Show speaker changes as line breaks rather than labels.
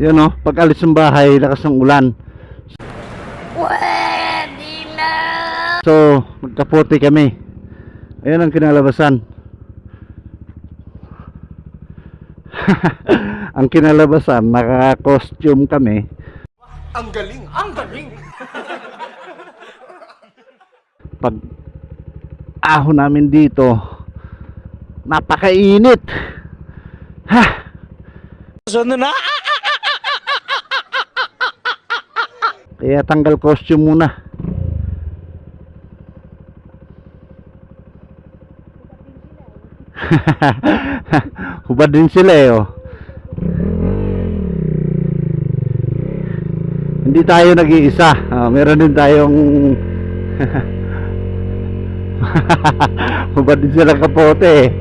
Yun o, pag alis ng bahay, lakas ng ulan.
Pwede na!
So, magkapote kami. Ayan ang kinalabasan. ang kinalabasan, naka-costume kami.
Ang galing, ang galing.
Pag ahon namin dito, napakainit. Ha!
na?
Kaya tanggal costume muna. Hubad din sila eh oh. Hindi tayo nag-iisa. Ah, meron din tayong Hubad din sila kapote eh.